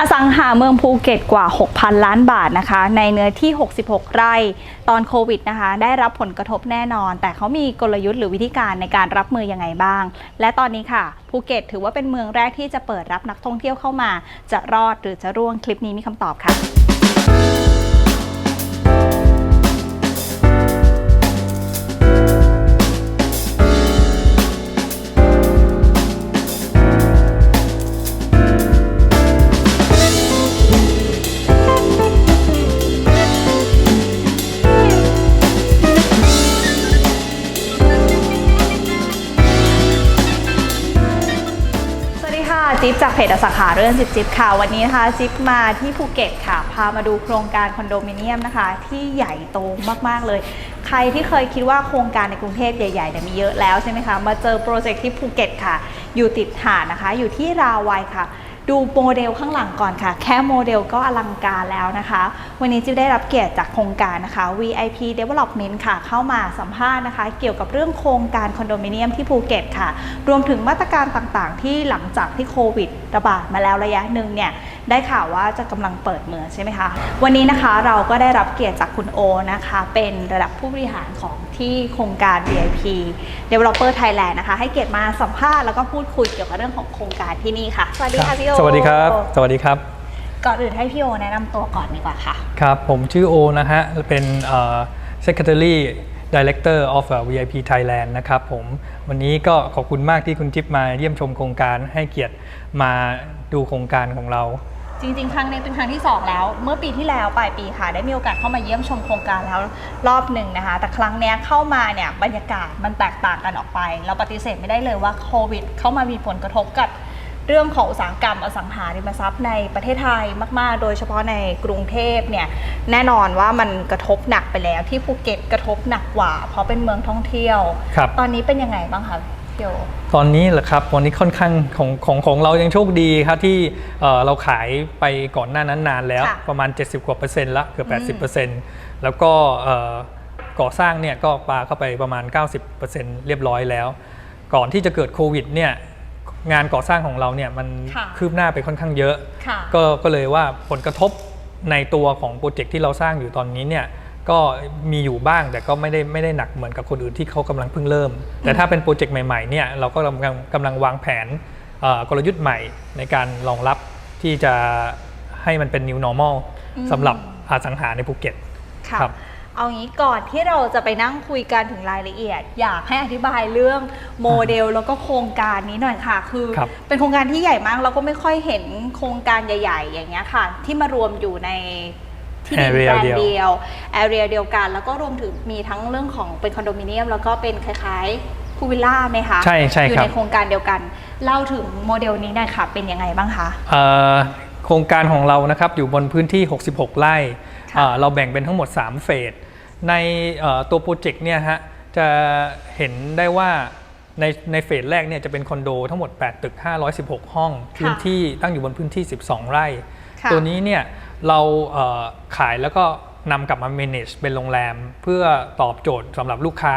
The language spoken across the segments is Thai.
อสังหาเมืองภูเก็ตกว่า 6,000 ล้านบาทนะคะ ในเนื้อที่ 66 ไร่ตอนโควิดนะคะ ได้รับผลกระทบแน่นอน แต่เขามีกลยุทธ์หรือวิธีการในการรับมือยังไงบ้าง และตอนนี้ค่ะภูเก็ตถือว่าเป็นเมืองแรกที่จะเปิดรับนักท่องเที่ยวเข้ามา จะรอดหรือจะร่วงคลิปนี้มีคำตอบค่ะ จิ๊บจากเพจอสังหาเรื่องจิ๊บจิ๊บค่ะ วันนี้นะคะจิ๊บมาที่ภูเก็ตค่ะ พามาดูโครงการคอนโดมิเนียมนะคะ ที่ใหญ่โตมากๆเลย ใครที่เคยคิดว่าโครงการในกรุงเทพใหญ่ๆเนี่ยมีเยอะแล้วใช่ไหมคะ มาเจอโปรเจกต์ที่ภูเก็ตค่ะ อยู่ติดหาดนะคะ อยู่ที่ราวัยค่ะ ดูโมเดลข้างหลังก่อนค่ะ แค่โมเดลก็อลังการแล้วนะคะ วันนี้จิวได้รับเกียรติจากโครงการนะคะ VIP Development ค่ะ เข้ามาสัมภาษณ์นะคะ เกี่ยวกับเรื่องโครงการคอนโดมิเนียมที่ภูเก็ตค่ะ รวมถึงมาตรการต่างๆ ที่หลังจากที่โควิดระบาดมาแล้วระยะหนึ่งเนี่ย ได้ข่าวว่าจะกำลังเปิดเมืองใช่ไหมคะ วันนี้นะคะเราก็ได้รับเกียรติจากคุณโอนะคะ เป็นระดับผู้บริหารของที่โครงการ VIP Developer Thailand นะคะ ให้เกียรติมาสัมภาษณ์แล้วก็พูดคุยเกี่ยวกับเรื่องของโครงการที่นี่ค่ะ สวัสดีค่ะพี่โอ สวัสดีครับ สวัสดีครับ ก่อนอื่นให้พี่โอแนะนำตัวก่อนดีกว่าค่ะ ครับ ผมชื่อโอนะฮะ เป็นเอ่อ Secretary Director of VIP Thailand นะครับผม วันนี้ก็ขอบคุณมากที่คุณจิ๊บมาเยี่ยมชมโครงการให้เกียรติมาดูโครงการของเรา จริง ๆ ครั้งนี้เป็นครั้งที่ 2 แล้ว เมื่อปีที่แล้วปลายปีค่ะ ได้มีโอกาสเข้ามาเยี่ยมชมโครงการแล้วรอบหนึ่งนะคะ แต่ครั้งเนี้ยเข้ามาเนี่ยบรรยากาศมันแตกต่างกันออกไป เราปฏิเสธไม่ได้เลยว่าโควิด เข้ามามีผลกระทบกับเรื่องของอุตสาหกรรมอสังหาริมทรัพย์ในประเทศไทยมาก ๆ โดยเฉพาะในกรุงเทพเนี่ยแน่นอนว่ามันกระทบหนักไปแล้วที่ภูเก็ตกระทบหนักกว่า เพราะเป็นเมืองท่องเที่ยว ครับ ตอนนี้เป็นยังไงบ้างคะ พี่โอตอนนี้แหละครับวันนี้ค่อนข้างของของของเรายังโชคดีครับที่เอ่อเราขายไปก่อนหน้านั้นนานแล้ว ค่ะประมาณ 70 กว่าเปอร์เซ็นต์ละเกือบอืม80เปอร์เซ็นต์แล้วก็เอ่อก่อสร้างเนี่ยก็ปาเข้าไปประมาณ 90เปอร์เซ็นต์เรียบร้อยแล้ว ก่อนที่จะเกิดโควิดเนี่ยงานก่อสร้างของเราเนี่ยมันค่ะ คืบหน้าไปค่อนข้างเยอะ ค่ะ ก็ก็เลยว่าผลกระทบในตัวของโปรเจกต์ที่เราสร้างอยู่ตอนนี้เนี่ย ก็มีอยู่บ้างแต่ก็ไม่ได้ไม่ได้หนักเหมือนกับคนอื่นที่เขากำลังเพิ่งเริ่ม แต่ถ้าเป็นโปรเจกต์ใหม่ๆเนี่ยเราก็กำลังกำลังวางแผนเอ่อกลยุทธ์ใหม่ในการรองรับที่จะให้มันเป็น new normal อืมสำหรับอสังหาในภูเก็ตค่ะครับเอางี้ก่อนที่เราจะไปนั่งคุยกันถึงรายละเอียด อยากให้อธิบายเรื่องโมเดลแล้วก็โครงการนี้หน่อยค่ะ คือครับเป็นโครงการที่ใหญ่มากเราก็ไม่ค่อยเห็นโครงการใหญ่ ๆ อย่างเงี้ยค่ะ ที่มารวมอยู่ใน ที่ดิน Area แปลงเดียว เดียวแอเรียเดียวกัน แล้วก็รวมถึงมีทั้งเรื่องของเป็นคอนโดมิเนียม แล้วก็เป็นคล้ายๆพูวิลล่าไหมคะใช่ใช่อยู่ครับ ในโครงการเดียวกัน เล่าถึงโมเดลนี้หน่อยค่ะ เป็นยังไงบ้างคะ เอ่อโครงการของเรานะครับอยู่บนพื้นที่ 66 ไร่ค่ะ เอ่อเราแบ่งเป็นทั้งหมด 3 เฟส ในเอ่อตัวโปรเจกต์เนี่ยฮะจะเห็นได้ว่าในในเฟสแรกเนี่ยจะเป็นคอนโดทั้งหมด 8 ตึก 516 ห้อง พื้นที่ตั้งอยู่บนพื้นที่ 12 ไร่ ค่ะ ตัวนี้เนี่ย เราเขายแล้วก็นำกลับมา manage เป็นโรงแรม เพื่อตอบโจทย์สำหรับลูกค้า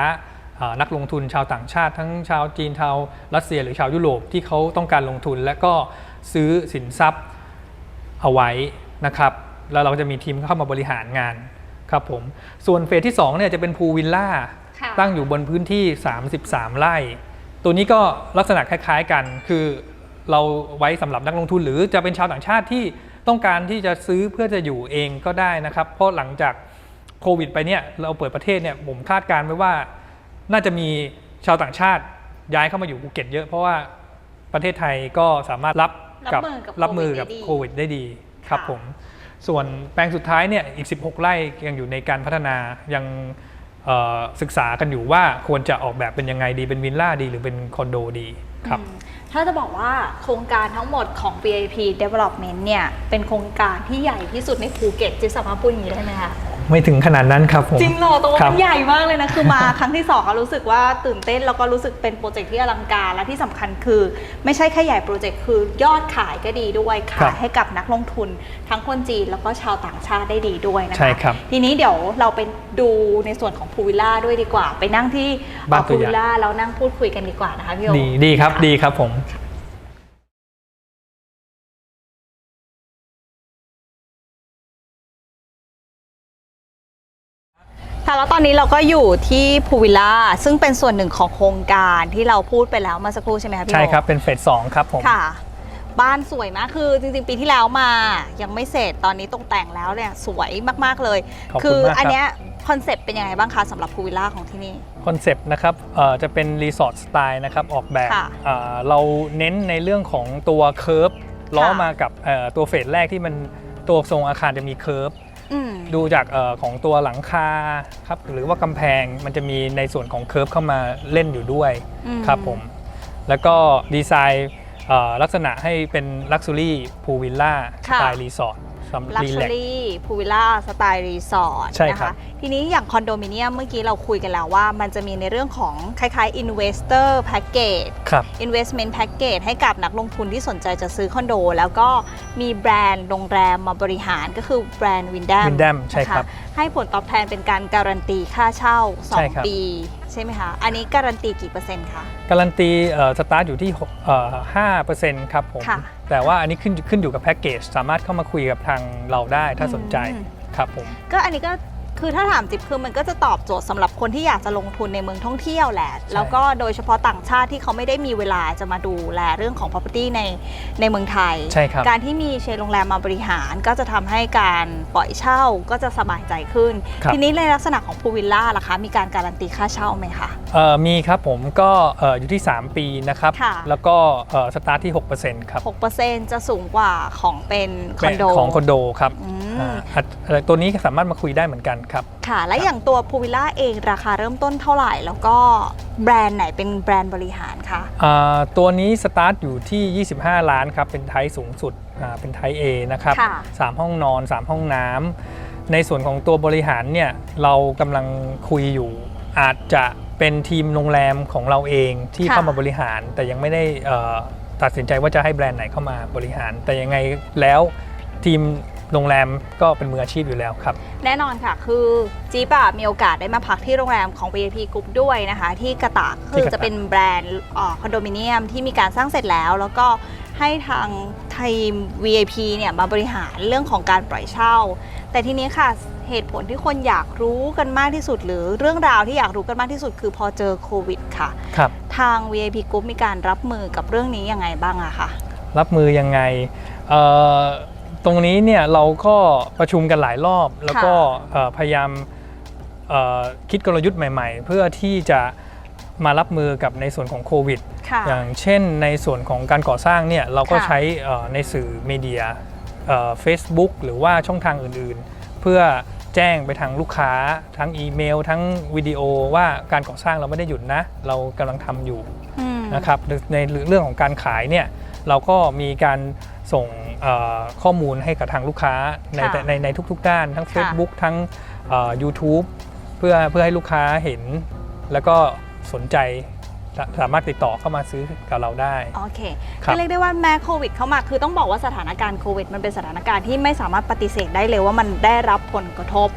นักลงทุนชาวต่างชาติ ทั้งชาวจีนชาวรัสเซียหรือชาวยุโรปที่เขาต้องการลงทุน และก็ซื้อสินทรัพย์เอาไว้นะครับ แล้วเราจะมีทีมเข้ามาบริหารงานครับผม ส่วนเฟสที่2เนี่ยจะเป็นพูลวิลล่าตั้งอยู่บนพื้นที่ 33 ไร่ ตัวนี้ก็ลักษณะคล้ายๆกัน คือเราไว้สำหรับนักลงทุนหรือจะเป็นชาวต่างชาติที่ ต้องการที่จะซื้อเพื่อจะอยู่เองก็ได้นะครับ เพราะหลังจากโควิดไปเนี่ยเราเปิดประเทศเนี่ยผมคาดการณ์ไว้ว่า น่าจะมีชาวต่างชาติย้ายเข้ามาอยู่ภูเก็ตเยอะเพราะว่าประเทศไทยก็สามารถรับกับรับมือกับรับมือกับโคโควิวิดดได้ได้ดีดีครับค่ะผมส่วนแปลงสุดท้ายเนี่ยอีก 16 ไร่ยังอยู่ในการพัฒนายังเอ่อศึกษากันอยู่ว่าควรจะออกแบบเป็นยังไงดีเป็นวิลล่าดีหรือเป็นคอนโดดีครับอืม ถ้าจะบอกว่าโครงการทั้งหมดของ VIP Development เนี่ย เป็นโครงการที่ใหญ่ที่สุดในภูเก็ตจะสามารถพูดอย่างนี้ได้ไหมคะ ไม่ถึงขนาดนั้นครับผม จริงเหรอตัวครัมับนใหญ่มากเลยนะ คือมา ครั้งที่สองก็รู้สึกว่าตื่นเต้นแล้วก็รู้สึกเป็นโปรเจกต์ที่อลังการและที่สำคัญคือ ไม่ใช่แค่ใหญ่โปรเจกต์คือยอดขายก็ดีด้วยครัขายบให้กับนักลงทุน ทั้งคนจีนแล้วก็ชาวต่างชาติได้ดีด้วยนะคะใช่ครับทีนี้เดี๋ยวเราไปดูในส่วนของพูวิลล่าด้วยดีกว่า ไปนั่งที่บ้านตัพูวอวิย่างลล่าแล้วนั่งพูดคุยกันดีกว่านะคะพี่โอ ดีดีครับะดีครับผม ค่ะแล้วตอนนี้เราก็อยู่ที่พูวิลล่าซึ่งเป็นส่วนหนึ่งของโครงการที่เราพูดไปแล้วเมื่อสักครู่ใช่ไหมคะพี่ใช่โอครับ เป็นเฟสสองครับผม ค่ะ บ้านสวยมากคือจริงๆปีที่แล้วมายังไม่เสร็จตอนนี้ตกแต่งแล้วเนี่ยสวยมากๆเลย ขอบคุณมากครับ อันเนี้ยคอนเซปต์เป็นยังไงบ้างคะสำหรับพูวิลล่าของที่นี่ คอนเซปต์นะครับเอ่อจะเป็นรีสอร์ทสไตล์นะครับ ออกแบบค่ะเอ่อเราเน้นในเรื่องของตัวเคิร์ฟล้อค่ะมากับเอ่อตัวเฟสแรกที่มันตัวทรงอาคารจะมีเคิร์ฟ อืม ดูจากเออของตัวหลังคาครับหรือว่ากำแพงมันจะมีในส่วนของเคิร์ฟเข้ามาเล่นอยู่ด้วยอืม ครับผมแล้วก็ดีไซน์เอ่อลักษณะให้เป็นลักซ์ u รี่พูวิลล่าสค่ะ ไตล์รีสอร์ทสำหรับ ลักรีชัแลวกรี่พูวิลล่าสไตล์รีสอร์ทใช่นะครัคะบ ทีนี้อย่างคอนโดมิเนียมเมื่อกี้เราคุยกันแล้วว่า มันจะมีในเรื่องของคล้ายๆ investor package ครับ investment package ให้กับนักลงทุนที่สนใจจะซื้อคอนโด แล้วก็มีแบรนด์โรงแรมมาบริหารก็คือแบรนด์วิน d ดม Wyndham ใช่ครับให้ผลตอบแทนเป็นการการันตีค่าเช่า ใช่ครับ 2 ปี ใช่ไหมคะ อันนี้การันตีกี่เปอร์เซ็นต์คะ การันตีเอ่อสตาร์ทอยู่ที่หกเอ่อห้าเปอร์เซ็นต์ครับผม ค่ะ แต่ว่าอันนี้ขึ้นขึ้นอยู่กับแพ็กเกจ สามารถเข้ามาคุยกับทางเราได้ถ้าสนใจอืมครับผม ก็อันนี้ก็ คือถ้าถามจิ๊บคือมันก็จะตอบโจทย์สำหรับคนที่อยากจะลงทุนในเมืองท่องเที่ยวแหละ แล้วก็โดยเฉพาะต่างชาติที่เขาไม่ได้มีเวลาจะมาดูแลเรื่องของ property ในในเมืองไทย ใช่ครับ การที่มีเชนโรงแรมมาบริหาร ก็จะทำให้การปล่อยเช่าก็จะสบายใจขึ้นครับทีนี้ในลักษณะของพูวิลล่าล่ะคะ มีการการันตีค่าเช่าไหมคะเอ่อมีครับผมก็เอ่ออยู่ที่ 3 ปีนะครับค่ะแล้วก็เอ่อสตาร์ทที่ 6%ครับ 6%จะสูงกว่าของเป็นคอนโดของคอนโดครับอืมอ่าอัตเอ่อตัวนี้สามารถมาคุยได้เหมือนกันครับ ค่ะ และอย่างตัวพูวิลล่าเองราคาเริ่มต้นเท่าไหร่ แล้วก็แบรนด์ไหนเป็นแบรนด์บริหารคะอ่าตัวนี้สตาร์ทอยู่ที่ 25 ล้านครับ เป็นไทป์สูงสุดอ่าเป็นไทป์ A นะครับค่ะ3ห้องนอน 3 ห้องน้ำ ในส่วนของตัวบริหารเนี่ยเรากำลังคุยอยู่ อาจจะเป็นทีมโรงแรมของเราเองที่ค่ะเข้ามาบริหาร แต่ยังไม่ได้เอ่อตัดสินใจว่าจะให้แบรนด์ไหนเข้ามาบริหาร แต่ยังไงแล้วทีม โรงแรมก็เป็นมืออาชีพอยู่แล้วครับ แน่นอนค่ะ คือจี๊บอะมีโอกาสได้มาพักที่โรงแรมของ VIP Group ด้วยนะคะ ที่กระตากที่คือกระตากจะเป็นแบรนด์เอ่อคอนโดมิเนียมที่มีการสร้างเสร็จแล้ว แล้วก็ให้ทางทีม VIP เนี่ยมาบริหารเรื่องของการปล่อยเช่า แต่ทีนี้ค่ะเหตุผลที่คนอยากรู้กันมากที่สุด หรือเรื่องราวที่อยากรู้กันมากที่สุด คือพอเจอโควิดค่ะครับทาง VIP Group มีการรับมือกับเรื่องนี้ยังไงบ้างอะคะรับมือยังไงเอ่อ ตรงนี้เนี่ยเราก็ประชุมกันหลายรอบ แล้วก็เอ่อพยายามเอ่อคิดกลยุทธ์ใหม่ ๆ เพื่อที่จะมารับมือกับในส่วนของโควิดค่ะอย่างเช่นในส่วนของการก่อสร้างเนี่ยเราก็ค่ะใช้เอ่อในสื่อมีเดียเฟซบุ๊กหรือว่าช่องทางอื่นๆ เพื่อแจ้งไปทางลูกค้า ทั้งอีเมล ทั้งวิดีโอว่าการก่อสร้างเราไม่ได้หยุดนะ เรากำลังทำอยู่อืมนะครับในเรื่องของการขายเนี่ยเราก็มีการส่งเอ่อ ข้อมูลให้กับทางลูกค้าในค่ะในในทุกๆด้านทั้ง ค่ะ Facebook ทั้งเอ่อ YouTube เพื่อเพื่อให้ลูกค้าเห็น แล้วก็สนใจสาสามารถติดต่อเข้ามาซื้อกับเราได้ โอเคครับ ก็เรียกได้ว่าแม้โควิดเข้ามาคือต้องบอกว่าสถานการณ์โควิด มันเป็นสถานการณ์ที่ไม่สามารถปฏิเสธได้เลยว่ามันได้รับผลกระทบ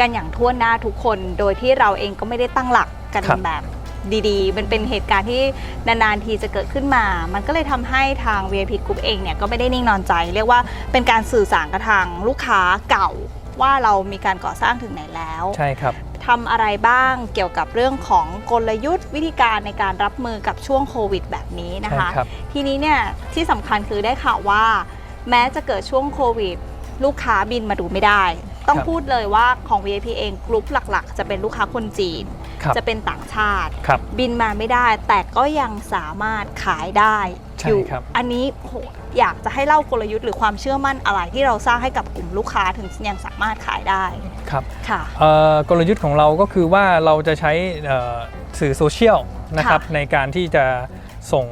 กันอย่างทั่วหน้าทุกคน โดยที่เราเองก็ไม่ได้ตั้งหลักกันครับแบบ ดีๆ มันเป็นเหตุการณ์ที่นานๆทีจะเกิดขึ้นมา มันก็เลยทำให้ทาง VIP Group เองเนี่ยก็ไม่ได้นิ่งนอนใจ เรียกว่าเป็นการสื่อสารกับทางลูกค้าเก่าว่าเรามีการก่อสร้างถึงไหนแล้วใช่ครับ ทำอะไรบ้างเกี่ยวกับเรื่องของกลยุทธ์ วิธีการในการรับมือกับช่วงโควิดแบบนี้นะคะ ใช่ครับ ทีนี้เนี่ยที่สำคัญคือได้ข่าวว่า แม้จะเกิดช่วงโควิด ลูกค้าบินมาดูไม่ได้ ต้องครับพูดเลยว่าของ VIP เองกลุ่มหลักๆ จะเป็นลูกค้าคนจีนครับจะเป็นต่างชาติครับบินมาไม่ได้ แต่ก็ยังสามารถขายได้ใช่อยู่ครับอันนี้โหอยากจะให้เล่ากลยุทธ์หรือความเชื่อมั่นอะไรที่เราสร้างให้กับกลุ่มลูกค้าถึงยังสามารถขายได้ครับค่ะเอ่อกลยุทธ์ของเราก็คือว่าเราจะใช้เอ่อสื่อโซเชียลนะครับค่ะในการที่จะส่ง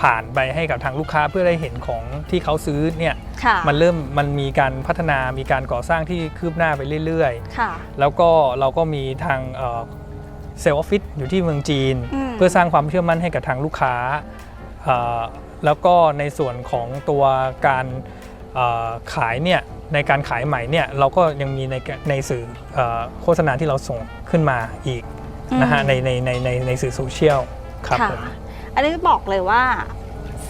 ผ่านไปให้กับทางลูกค้าเพื่อได้เห็นของที่เขาซื้อเนี่ยค่ะมันเริ่มมันมีการพัฒนามีการก่อสร้างที่คืบหน้าไปเรื่อยค่ะๆแล้วก็เราก็มีทางเซลล์ออฟฟิศอยู่ที่เมืองจีนอืมเพื่อสร้างความเชื่อมั่นให้กับทางลูกค้าเอ่อแล้วก็ในส่วนของตัวการเอ่อขายเนี่ยในการขายใหม่เนี่ยเราก็ยังมีในในสื่อเอ่อโฆษณาที่เราส่งขึ้นมาอีกนะฮะอืมในในในในในสื่อโซเชียลครับค่ะผม อันนี้บอกเลยว่า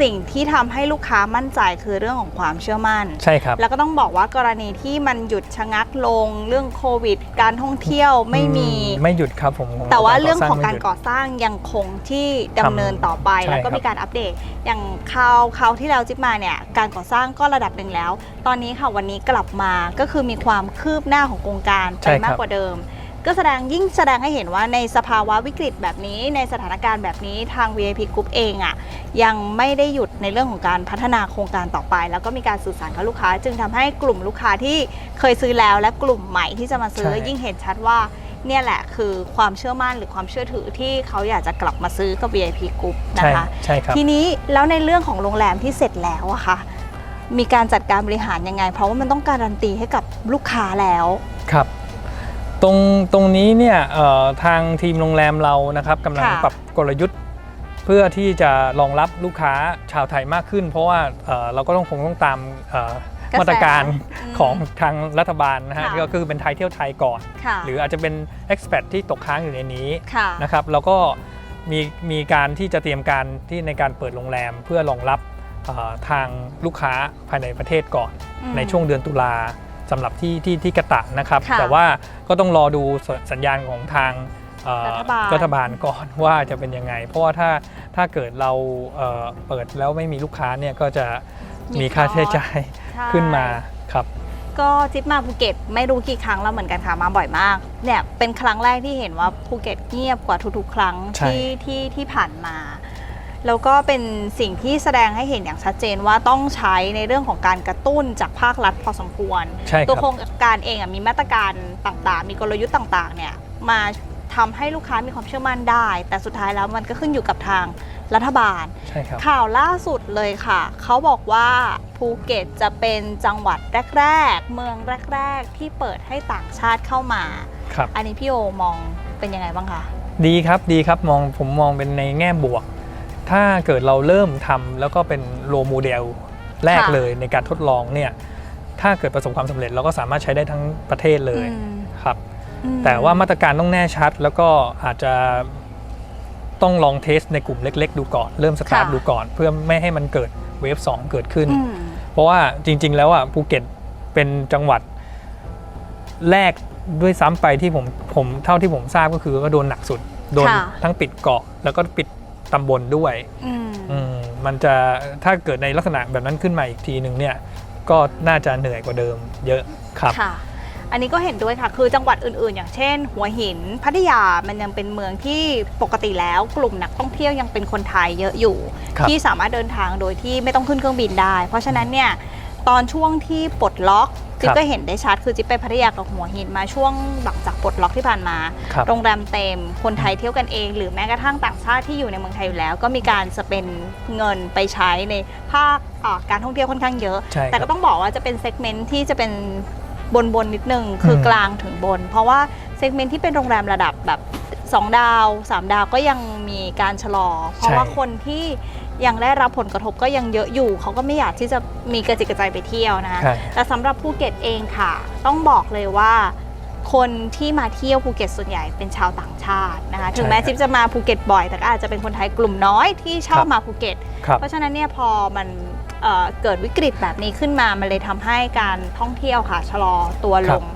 สิ่งที่ทำให้ลูกค้ามั่นใจคือเรื่องของความเชื่อมั่น ใช่ครับ แล้วก็ต้องบอกว่ากรณีที่มันหยุดชะงักลงเรื่องโควิด การท่องเที่ยวไม่มีอืไม่หยุดครับผมของแต่ว่าก่เรื่องสของไม่การหยุดก่อสร้างยังคงที่ดำเนินต่อไปใช่แล้วก็ครับมีการอัปเดต อย่างคราวคราวที่แล้วจิ๊บมาเนี่ยการก่อสร้างก็ระดับหนึ่งแล้ว ตอนนี้ค่ะวันนี้กลับมาก็คือมีความคืบหน้าของโครงการไปใช่ครับมากกว่าเดิม ก็แสดงยิ่งแสดงให้เห็นว่าในสภาวะวิกฤตแบบนี้ ในสถานการณ์แบบนี้ทาง VIP Group เองอะ่ะยังไม่ได้หยุดในเรื่องของการพัฒนาโครงการต่อไป แล้วก็มีการสื่อสารกับลูกค้า จึงทำให้กลุ่มลูกค้าที่เคยซื้อแล้วและกลุ่มใหม่ที่จะมาซื้อใช่ยิ่งเห็นชัดว่าเนี่ยแหละคือความเชื่อมั่นหรือความเชื่อถือที่เขาอยากจะกลับมาซื้อกับ VIP Group นะใช่คะใช่ครับทีนี้แล้วในเรื่องของโรงแรมที่เสร็จแล้วอะค่ะมีการจัดการบริหารยังไง เพราะว่ามันต้องการันตีให้กับลูกค้าแล้วครับ ตรงตรงนี้เนี่ยเอ่อทางทีมโรงแรมเรานะครับกำลังค่ะปรับกลยุทธ์ เพื่อที่จะรองรับลูกค้าชาวไทยมากขึ้น เพราะว่าเอ่อเราก็ต้องคงต้องตามเอ่อกระแสมาตรการอืมของทางรัฐบาลนะฮะค่ะก็คือเป็นไทยเที่ยวไทยก่อนค่ะหรืออาจจะเป็น expat ที่ตกค้างอยู่ในนี้ค่ะนะครับแล้วก็มีมีการที่จะเตรียมการที่ในการเปิดโรงแรมเพื่อรองรับเอ่อทางลูกค้าภายในประเทศก่อนอืมในช่วงเดือนตุลา สำหรับที่ที่ที่กระตะนะครับ ค่ะแต่ว่าก็ต้องรอดูสสัญญาณของทางเอ่อรัฐบาลรัฐบาลก่อน ว่าจะเป็นยังไง เพราะว่าถ้าถ้าเกิดเราเอ่อเปิดแล้วไม่มีลูกค้าเนี่ยก็จะมีค่าใช้จ่ายใช่ขึ้นมาครับ ก็ทริปมาภูเก็ตไม่รู้กี่ครั้งแล้วเหมือนกันค่ะมาบ่อยมาก เนี่ยเป็นครั้งแรกที่เห็นว่าภูเก็ตเงียบกว่าทุกๆ ครั้งใช่ ที่ที่ที่ผ่านมา แล้วก็เป็นสิ่งที่แสดงให้เห็นอย่างชัดเจนว่าต้องใช้ในเรื่องของการกระตุ้นจากภาครัฐพอสมควร ใช่คตัวรับโครงการเองอะมีมาตรการต่างๆ มีกลยุทธ์ต่างๆเนี่ยมาทำให้ลูกค้ามีความเชื่อมั่นได้ แต่สุดท้ายแล้วมันก็ขึ้นอยู่กับทางรัฐบาล ใช่ครับ ข่าวล่าสุดเลยค่ะ เขาบอกว่าภูเก็ตจะเป็นจังหวัดแรกๆ เมืองแรกๆ ที่เปิดให้ต่างชาติเข้ามา ครับ อันนี้พี่โอมองเป็นยังไงบ้างคะ ดีครับ ดีครับ มองผมมองเป็นในแง่บวก ถ้าเกิดเราเริ่มทำแล้วก็เป็นโรโมเดลแรกค่ะเลยในการทดลองเนี่ยถ้าเกิดประสบความสำเร็จเราก็สามารถใช้ได้ทั้งประเทศเลยอืมครับอืมแต่ว่ามาตรการต้องแน่ชัด แล้วก็อาจจะต้องลองเทสในกลุ่มเล็ก ๆ ดูก่อน เริ่มสตาร์ทค่ะดูก่อน เพื่อไม่ให้มันเกิดเวฟ2เกิดขึ้นอืมเพราะว่าจริง ๆ แล้วอะภูเก็ตเป็นจังหวัดแรกด้วยซ้ำไปที่ผมผมเท่าที่ผมทราบก็คือก็โดนหนักสุด โดนค่ะทั้งปิดเกาะแล้วก็ปิด ตำบลด้วยอืมอืมมันจะถ้าเกิดในลักษณะแบบนั้นขึ้นมาอีกทีหนึ่งเนี่ยก็น่าจะเหนื่อยกว่าเดิม เยอะครับ ค่ะ อันนี้ก็เห็นด้วยค่ะ คือจังหวัดอื่นๆ อย่างเช่น หัวหิน พัทยา มันยังเป็นเมืองที่ปกติแล้วกลุ่มนักท่องเที่ยวยังเป็นคนไทยเยอะอยู่ ครับที่สามารถเดินทางโดยที่ไม่ต้องขึ้นเครื่องบินได้ เพราะฉะนั้นเนี่ยตอนช่วงที่ปลดล็อก จิ๊บก็เห็นได้ชัดคือจิ๊บไปพัทยากับหัวหินมาช่วงหลังจากปลดล็อกที่ผ่านมาครับโรงแรมเต็ม คนไทยเที่ยวกันเอง หรือแม้กระทั่งต่างชาติที่อยู่ในเมืองไทยอยู่แล้ว ก็มีการสเปนเงินไปใช้ในภาคอ่าการท่องเที่ยวค่อนข้างเยอะใช่แต่ครัก็บต้องบอกว่าจะเป็นเซกเมนต์ที่จะเป็นบนบนๆนิดนึงคืออมกลางถึงบน เพราะว่าเซกเมนต์ที่เป็นโรงแรมระดับแบบ 2 ดาว 3 ดาวก็ยังมีการชะลอ เพราะว่าคนที่ ยังได้รับผลกระทบก็ยังเยอะอยู่ เขาก็ไม่อยากที่จะมีกระจิกกระใจไปเที่ยวนะคะใช่แต่สำหรับภูเก็ตเองค่ะ ต้องบอกเลยว่า คนที่มาเที่ยวภูเก็ตส่วนใหญ่เป็นชาวต่างชาตินะคะ ถึงแม้ใช่ครับจิ๊บจะมาภูเก็ตบ่อย แต่ก็อาจจะเป็นคนไทยกลุ่มน้อยที่ชอบครับ มาภูเก็ต ครับ เพราะฉะนั้นเนี่ยพอมันเอ่อเกิดวิกฤตแบบนี้ขึ้นมา มันเลยทำให้การท่องเที่ยวค่ะชะลอตัวลครับง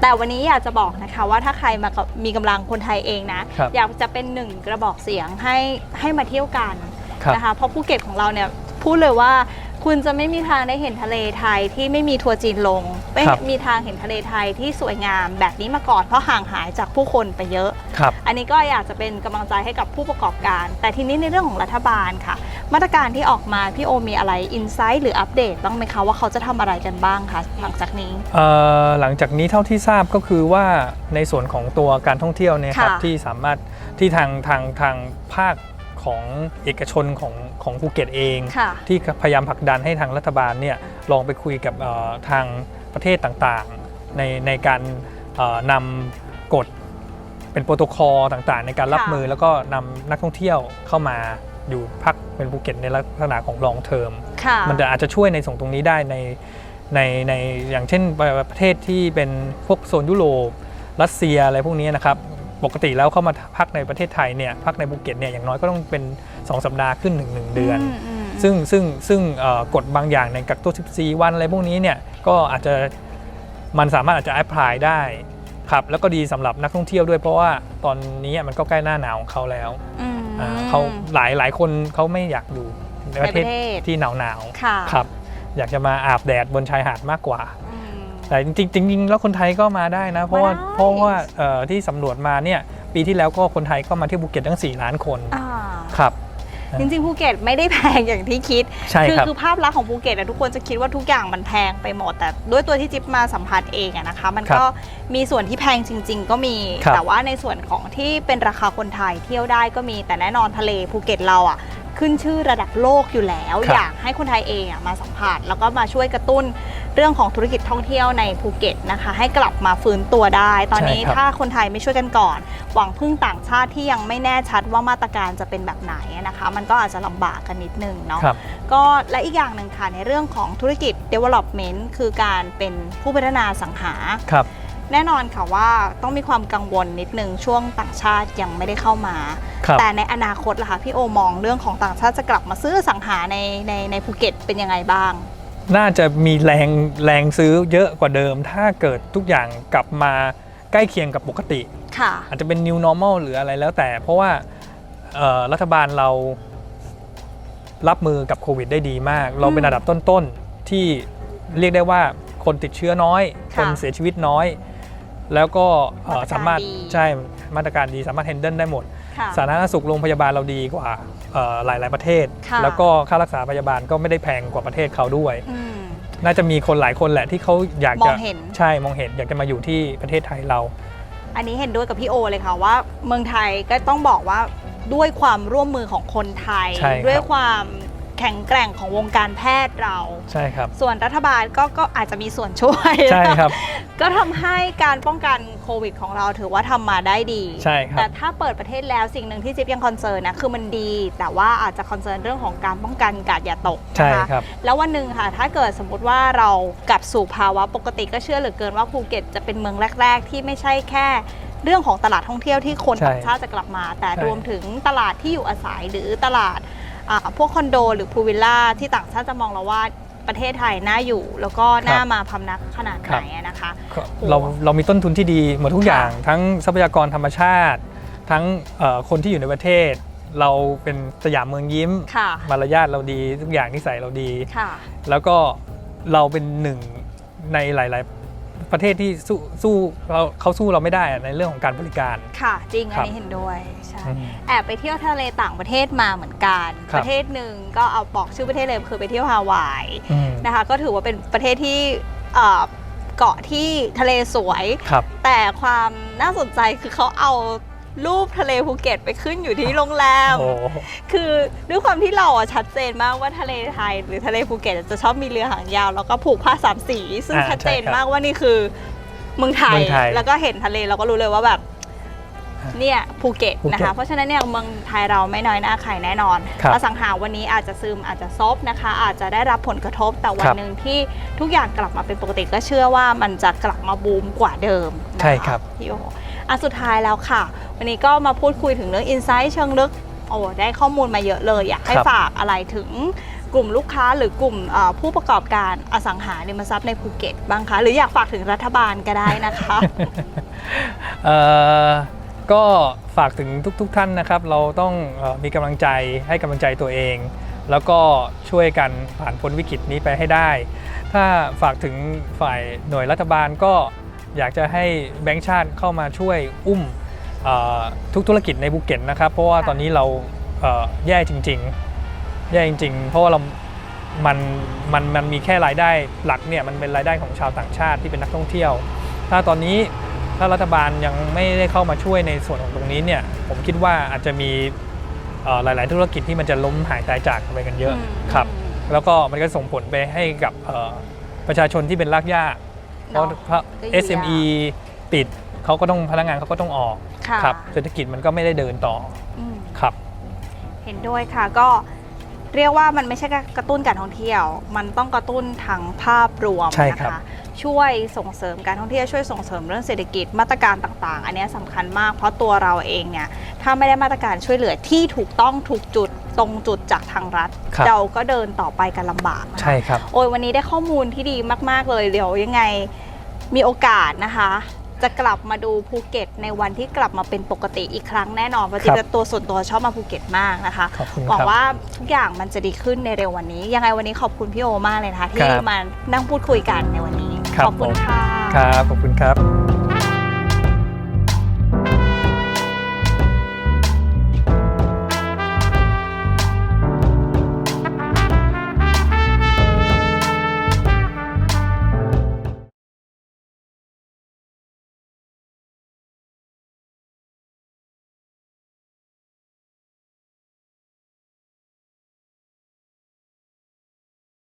แต่วันนี้อยากจะบอกนะคะว่าถ้าใครมากับมีกำลังคนไทยเองนะ ครับอยากจะเป็นหนึ่งกระบอกเสียงให้ให้มาเที่ยวกันครับ นะคะเพราะภูเก็ตของเราเนี่ยพูดเลยว่าคุณจะไม่มีทางได้เห็นทะเลไทยที่ไม่มีทัวร์จีนลง ไม่ครับมีทางเห็นทะเลไทยที่สวยงามแบบนี้มาก่อนเพราะห่างหายจากผู้คนไปเยอะครับอันนี้ก็อยากจะเป็นกำลังใจให้กับผู้ประกอบการ แต่ทีนี้ในเรื่องของรัฐบาลค่ะ มาตรการที่ออกมาพี่โอมีอะไรอินไซต์หรืออัปเดตบ้างไหมคะว่าเขาจะทำอะไรกันบ้างคะหลังจากนี้เอ่อหลังจากนี้เท่าที่ทราบก็คือว่าในส่วนของตัวการท่องเที่ยวเนี่ยครับค่ะที่สามารถที่ทางทางทางภาค ของเอกชนของของภูเก็ตเองค่ะที่พยายามผลักดันให้ทางรัฐบาลเนี่ยลองไปคุยกับเอ่อทางประเทศต่างๆ ในในการเอ่อนำกฎเป็นโปรโตคอลต่างๆ ในการรับค่ะมือแล้วก็นำนักท่องเที่ยวเข้ามาอยู่พักเป็นภูเก็ตในลักษณะของลองเทอมค่ะมันจะอาจจะช่วยในส่งตรงนี้ได้ในในในอย่างเช่นประเทศที่เป็นพวกโซนยุโรปรัสเซียอะไรพวกนี้นะครับ ปกติแล้วเข้ามาพักในประเทศไทยเนี่ยพักในภูเก็ตเนี่ยอย่างน้อยก็ต้องเป็น 2 สัปดาห์ขึ้นหนึ่งหนึ่งเดือนมมซึ่งซึ่งซึ่งเอ่อกฎบางอย่างในกักตัว 14 วันอะไรพวกนี้เนี่ยก็อาจจะมันสามารถอาจจะแอพพลายได้ครับแล้วก็ดีสำหรับนักท่องเที่ยวด้วยเพราะว่าตอนนี้มันก็ใกล้หน้าหนาวของเขาแล้วอืมอ่าเขาหลายหลายคนเขาไม่อยากอยู่ในประเทศในประเทศที่หนาวหนาวค่ะครับ อยากจะมาอาบแดดบนชายหาดมากกว่าอืม แต่จริงๆจริงๆแล้วคนไทยก็มาได้นะ เพราะว่ามาได้เพราะว่าเอ่อที่สำรวจมาเนี่ยปีที่แล้วก็คนไทยก็มาเที่ยวภูเก็ตตั้ง 4 ล้านคนอ่าครับจริงๆภูเก็ตไม่ได้แพงอย่างที่คิดใช่คือครับคือภาพลักษณ์ของภูเก็ตอะทุกคนจะคิดว่าทุกอย่างมันแพงไปหมด แต่ด้วยตัวที่จิ๊บมาสัมผัสเองอะนะคะ มันก็มีส่วนที่แพงจริง ๆ ก็มีครับแต่ว่าในส่วนของที่เป็นราคาคนไทยเที่ยวได้ก็มีแต่แน่นอนทะเลภูเก็ตเราอะขึ้นชื่อระดับโลกอยู่แล้วครับอยากให้คนไทยเองอะมาสัมผัสแล้วก็มาช่วยกระตุ้น เรื่องของธุรกิจท่องเที่ยวในภูเก็ตนะคะ ให้กลับมาฟื้นตัวได้ ตอนนี้ใช่ครับ ถ้าคนไทยไม่ช่วยกันก่อน หวังพึ่งต่างชาติที่ยังไม่แน่ชัดว่ามาตรการจะเป็นแบบไหนนะคะ มันก็อาจจะลำบากกันนิดนึงเนาะ ครับ ก็และอีกอย่างหนึ่งค่ะในเรื่องของธุรกิจ development คือการเป็นผู้พัฒนาสังหา ครับ แน่นอนค่ะว่าต้องมีความกังวลนิดนึงช่วงต่างชาติยังไม่ได้เข้ามา ครับ แต่ในอนาคตล่ะคะพี่โอมองเรื่องของต่างชาติจะกลับมาซื้ออสังหาในในในภูเก็ตเป็นยังไงบ้าง น่าจะมีแรงแรงซื้อเยอะกว่าเดิม ถ้าเกิดทุกอย่างกลับมาใกล้เคียงกับปกติ ค่ะ อาจจะเป็น new normal หรืออะไรแล้วแต่ เพราะว่าเอ่อรัฐบาลเรารับมือกับโควิดได้ดีมาก เราเป็นอันดับต้นๆ ที่เรียกได้ว่าคนติดเชื้อน้อยค่ะคนเสียชีวิตน้อย แล้วก็เอ่อมาตรการสามารถดีใช่มาตรการดีสามารถ handle ได้หมดค่ะสาธารณสุขโรงพยาบาลเราดีกว่าเอ่อ หลายๆประเทศ ค่ะ แล้วก็ค่ารักษาพยาบาลก็ไม่ได้แพงกว่าประเทศเขาด้วย อืม น่าจะมีคนหลายคนแหละที่เขาอยากจะมองเห็น ใช่มองเห็นอยากจะมาอยู่ที่ประเทศไทยเรา อันนี้เห็นด้วยกับพี่โอเลยค่ะว่า เมืองไทยก็ต้องบอกว่าด้วยความร่วมมือของคนไทย ใช่ครับด้วยความ แข็งแกร่งของวงการแพทย์เรา ใช่ครับ ส่วนรัฐบาลก็ก็อาจจะมีส่วนช่วยใช่ครับ ก็ทำให้การป้องกันโควิด ของเราถือว่าทำมาได้ดี ใช่ครับ แต่ถ้าเปิดประเทศแล้วสิ่งหนึ่งที่จิ๊บยังคอนเซิร์นนะคือมันดี แต่ว่าอาจจะคอนเซิร์นเรื่องของการป้องกันกาดอย่าตกใช่นะคะครับ แล้ววันหนึ่งค่ะ ถ้าเกิดสมมติว่าเรากลับสู่ภาวะปกติก็เชื่อเหลือเกินว่าภูเก็ตจะเป็นเมืองแรก ๆ ที่ไม่ใช่แค่เรื่องของตลาดท่องเที่ยวที่คนใช่ต่างชาติจะกลับมา แต่ใช่รวมถึงตลาดที่อยู่อาศัยหรือตลาดอ่า พวกคอนโดหรือพูลวิลล่าที่ต่างชาติจะมองเราว่าประเทศไทยน่าอยู่แล้วก็น่ามาพำนักขนาดไหนอะนะคะก็เราเรามีต้นทุนที่ดีหมดทุกอย่าง ทั้งทรัพยากรธรรมชาติ ทั้งเอ่อคนที่อยู่ในประเทศ เราเป็นสยามเมืองยิ้มค่ะมารยาทเราดีทุกอย่างนิสัยเราดีค่ะแล้วก็เราเป็นหนึ่งในหลาย ๆ ประเทศที่สู้สู้เราเขาสู้เราไม่ได้อะในเรื่องของการบริการ ค่ะจริงคอัรันบนี้เห็นด้วย ใช่อืมแอบไปเที่ยวทะเลต่างประเทศมาเหมือนกัน ครับประเทศหนึ่งก็เอาบอกชื่อประเทศเลยคือไปเที่ยวฮาวายอืม นะคะก็ถือว่าเป็นประเทศที่เอ่อเกาะที่ทะเลสวย ครับ แต่ความน่าสนใจคือเขาเอารูปทะเลภูเก็ตไปขึ้นอยู่ที่โรงแรม โอ้คือด้วยความที่เราอะชัดเจนมากว่าทะเลไทย หรือทะเลภูเก็ตจะชอบมีเรือหางยาว แล้วก็ผูกผ้าสามสี ซึ่งอ่าชัดเจนใช่ครับมากว่านี่คือเมืองไทย เมืองไทย แล้วก็เห็นทะเลเราก็รู้เลยว่าแบบ เนี่ยภูเก็ตภูเก็ตนะคะ เพราะฉะนั้นเนี่ยเมืองไทยเราไม่น้อยหน้าใครแน่นอนครับอสังหาวันนี้อาจจะซึมอาจจะซบนะคะ อาจจะได้รับผลกระทบแต่วันครับ หนึ่งที่ทุกอย่างกลับมาเป็นปกติก็เชื่อว่ามันจะกลับมาบูมกว่าเดิมนะะใช่ครับ พี่โออะสุดท้ายแล้วค่ะ วันนี้ก็มาพูดคุยถึงเรื่องอินไซต์เชิงลึกโอ้ได้ข้อมูลมาเยอะเลย อยากให้ครับ ฝากอะไรถึงกลุ่มลูกค้าหรือกลุ่มเอ่อผู้ประกอบการอสังหาริมทรัพย์ในภูเก็ตบ้างคะหรืออยากฝากถึงรัฐบาลก็ได้นะคะ เอ่อ ก็ฝากถึงทุกๆทท่านนะครับ เราต้องเออมีกำลังใจให้กำลังใจตัวเอง แล้วก็ช่วยกันผ่านพ้นวิกฤตนี้ไปให้ได้ ถ้าฝากถึงฝ่ายหน่วยรัฐบาลก็อยากจะให้แบงก์ชาติเข้ามาช่วยอุ้มเอ่อทุกธุรกิจในภูเก็ตนะครับ เพราะว่าค่ะตอนนี้เราเอ่อแย่จริงๆ แย่จริง ๆ เพราะว่าเรา มัน มัน มันมีแค่รายได้หลักเนี่ย มันเป็นรายได้ของชาวต่างชาติที่เป็นนักท่องเที่ยว ถ้าตอนนี้ ถ้ารัฐบาลยังไม่ได้เข้ามาช่วยในส่วนของตรงนี้เนี่ย ผมคิดว่าอาจจะมีเอ่อหลาย ๆ ธุรกิจที่มันจะล้มหายตายจากไปกันเยอะอืมครับ แล้วก็มันก็ส่งผลไปให้กับเอ่อประชาชนที่เป็นรากหญ้าเพราะเนาะเพราะก็อยู่ SME ปิดเขาก็ต้องพนักงานเขาก็ต้องออกค่ะครับเศรษฐกิจมันก็ไม่ได้เดินต่ออืมครับ เห็นด้วยค่ะก็เรียกว่ามันไม่ใช่แค่กระตุ้นการท่องเที่ยว มันต้องกระตุ้นทั้งภาพรวมใช่นะครับคะ ช่วยส่งเสริมการท่องเที่ยวช่วยส่งเสริมเรื่องเศรษฐกิจมาตรการต่างๆ อันเนี้ยสำคัญมาก เพราะตัวเราเองเนี่ยถ้าไม่ได้มาตรการช่วยเหลือที่ถูกต้องถูกจุดตรงจุดจากทางรัฐครับเราก็เดินต่อไปกันลำบากนะคะใช่ครับโอ้ยวันนี้ได้ข้อมูลที่ดีมากๆเลยเดี๋ยวยังไงมีโอกาสนะคะจะกลับมาดูภูเก็ตในวันที่กลับมาเป็นปกติอีกครั้งแน่นอนเพราะครัจิ๊บบตัวส่วนตัวชอบมาภูเก็ตมากนะคะขอบคุณหวังครับว่าทุกอย่างมันจะดีขึ้นในเร็ววันนี้ ยังไงวันนี้ขอบคุณพี่โอมากเลยนะคะที่ครับมานั่งพูดคุยกันในวันนี้ครับ ขอบคุณผมค่ะ ครับ ขอบคุณครับ